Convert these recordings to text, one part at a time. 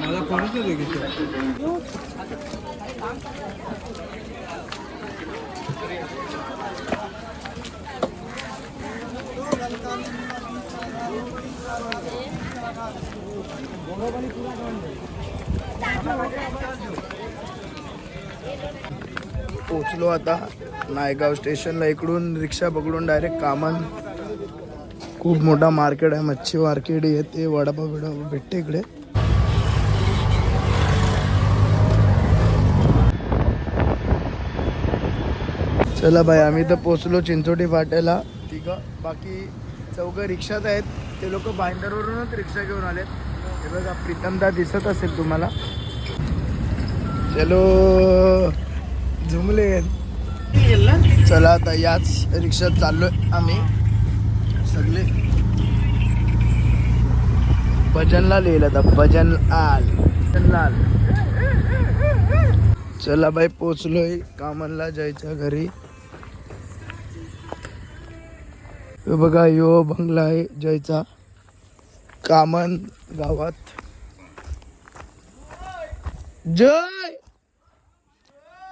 मला कोणच नाही बघितलं पोचलो आता नायगाव स्टेशनला इकडून रिक्षा पकडून डायरेक्ट कामन. खूप मोठा मार्केट आहे मच्छी मार्केट येते वडापाव बिडापाव भेटते इकडे. चला बाई आम्ही तर पोचलो चिंचोटी फाट्याला. तिघं बाकी चौघं रिक्षात आहेत. ते लोक बाइंडरवरूनच रिक्षा घेऊन आले हे बघा प्रीतमदा दिसत असेल तुम्हाला. चलो झुमले. चला आता याच रिक्षात चाललोय आम्ही. सगळे. भजनला लिहिलं आता भजन आल भजनलाल. चला बाई पोचलोय कामनला जायच्या घरी. बघा यो बंगला आहे जयचा. कामन गावात. जय!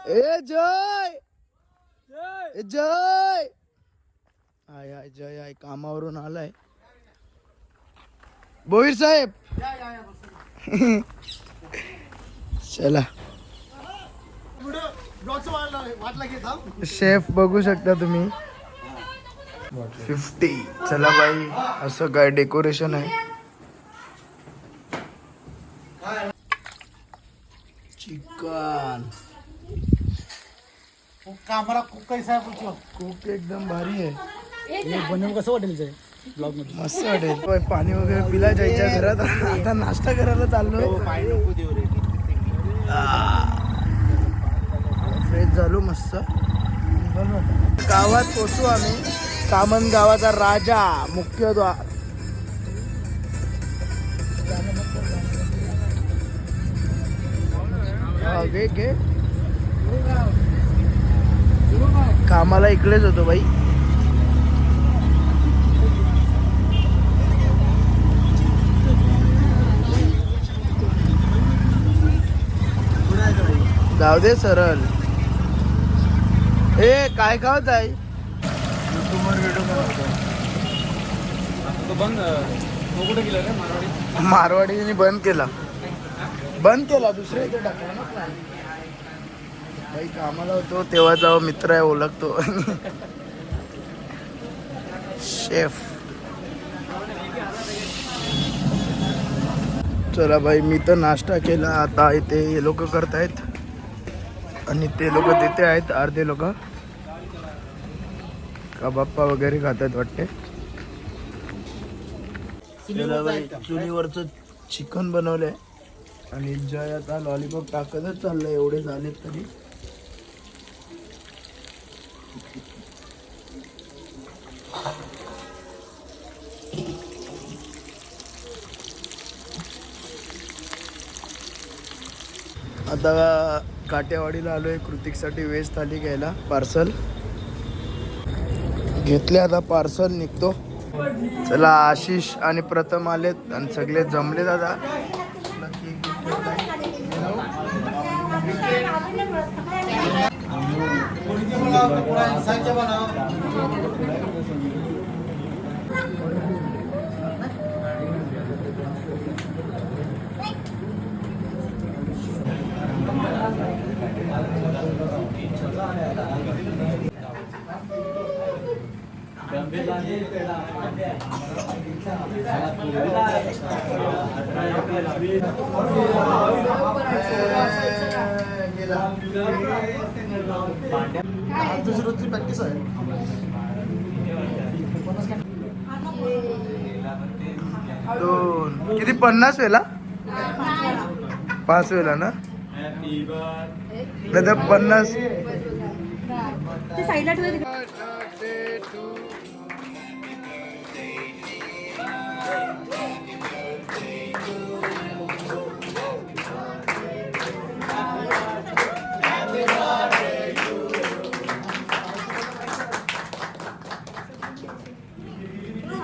ए जय! ए जय! आय आय जय आय कामावरून आलाय. बोईर साहेब. चला. शेफ बघू शकता तुम्ही. फिफ्टी चला बाई असं काय डेकोरेशन आहे? चिकन. कामाला काही साहेब पूछो एकदम भारी आहे. हे बनवून कसं वाटेल ते? ब्लॉगमध्ये मस्त वाटेल. पण पाणी वगैरे पिला जायच्या घरात. आता नाश्ता करायला चाललो फ्रेश झालो मस्त. निघालो आता. गावात पोचू आम्ही. कामन गावाचा राजा मुख्य द्वार हा, घे घे कामाला इकडेच होतो बाई. जाऊ दे सरळ. ए काय खावत आहे? युट्यूबवर व्हिडिओ बनवतो बंद तो कुठे गेला रे मारवाडी मारवाडीने बंद केला. बंद केला दुसऱ्या इथे टाकला ना काही कामाला होतो तेव्हा जाऊ मित्र आहे ओळखतो. शेफ. चला बाई मी तर नाश्ता केला. आता इथे हे लोक करतायत. आणि ते लोक तिथे आहेत अर्धे लोक. कबाप्पा वगैरे खात आहेत वाटते. त्याला बाई चुलीवरचं चिकन बनवलंय. आणि जय आता लॉलीपॉप टाकतच चाललंय एवढे झालेत तरी. आता काटेवाडीला आलोय कृतिकसाठी वेज थाली घ्यायला पार्सल घेतले आता पार्सल निघतो. चला आशिष आणि प्रथम आलेत आणि सगळे जमले दादा. रोजची प्रॅक्टिस आहे दोन. किती? पन्नास वेळा पाच वेळा ना? पन्नास.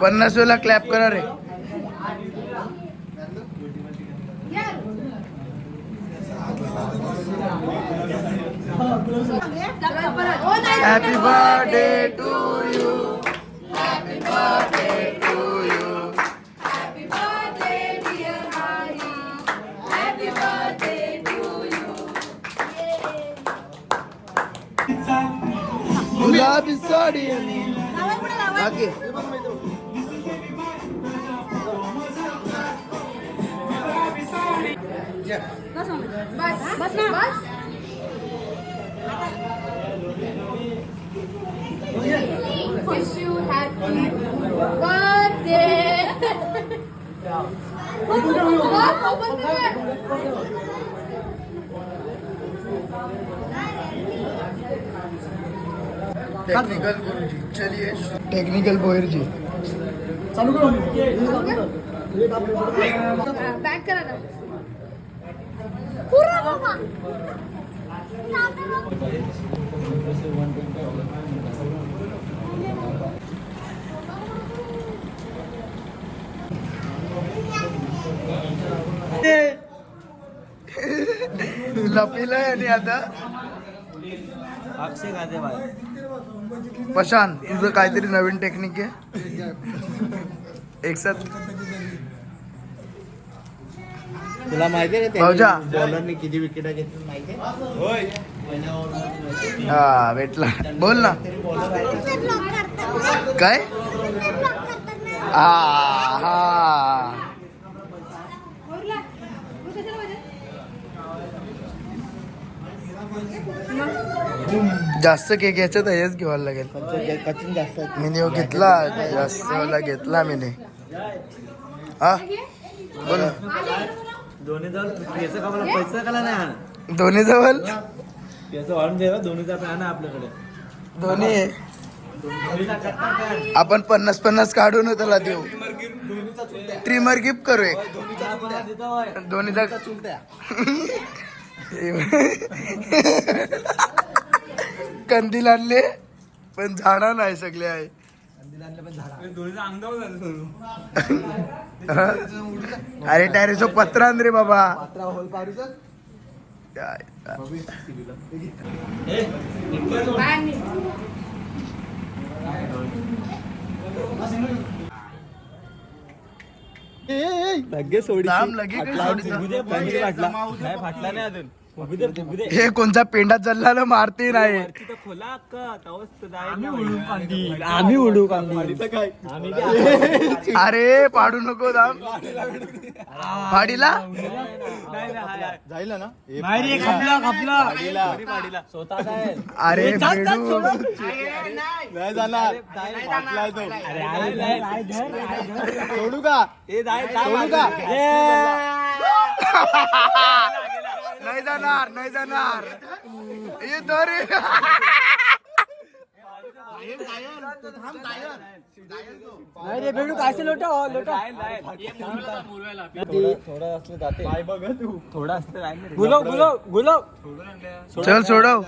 पन्नास वेळेला क्लॅप करा रे. Happy birthday to you happy birthday to you गुलाबी साडी बाकी. बस बस ना. बस टेक्निकल गुरुजी. चलिए. टेक्निकल बोयर जी बॅक करा ना. लपिलाय आणि आता. अक्षय खाते बाय. प्रशांत तुझं काहीतरी नवीन टेक्निक आहे. एक साथ. तुला माहिती आहे भाऊजा. बॉलरने किती विकेट घेतली माहिती होय. हा भेटला. बोल ना. काय? हा हा. जास्त केक याच्यात हेच घ्यायला लागेल. कचिन जास्त आहे. मी घेतला जास्त वाला घेतला मी हा? बोल ना. दोन्ही जवळ केस पैसा कला नाही आणा? दोन्ही जवळ? केस वाढून दोन्हीचा आपल्याकडे. दोन्ही? आहे. दोन्हीचा कट्टा काय आपण पन्नास पन्नास काढून त्याला देऊ. ट्रिमर गिफ्ट करू एक. दोन्हीचा कंदील आणले पण झाडा नाही सगळे आहे. अरे टॅरेसो पत्रा आण रे बाबा. पात्रा होल पारूचं काय? लगेच सोडी लगे? फाटला नाही फाटला नाही अजून. हे कोणचा पेंडा चालला मारते नाही. आम्ही उडू कांदी. आम्ही उडू कांदी. काय आम्ही अरे पाडू नको दाम. पाडीला? जाईल ना? खपला खपला. अरे नाही जाणार. का? सोडू का? नाही जाणार नाही जाणार. ये तो रे नाही रे बेडू काय लोटा? लोटा. थोडं असलं जाते. काय बघ तू. थोडं असतं गुलाब गुलाब गुलाब चल सोडव.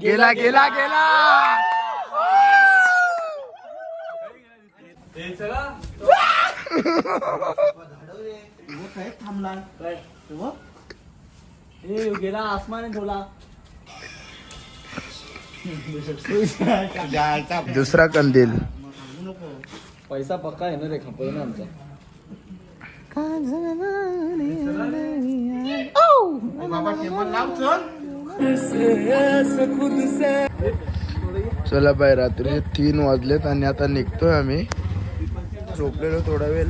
गेला गेला गेला. थांबला ए गेला आसमान ठेवला दुसरा कंदील पैसा पक्का आहे ना रे खपल ना आमचा. चला बाय रात्री तीन वाजलेत आणि आता निघतोय आम्ही. झोपलेलो थोडा वेळ.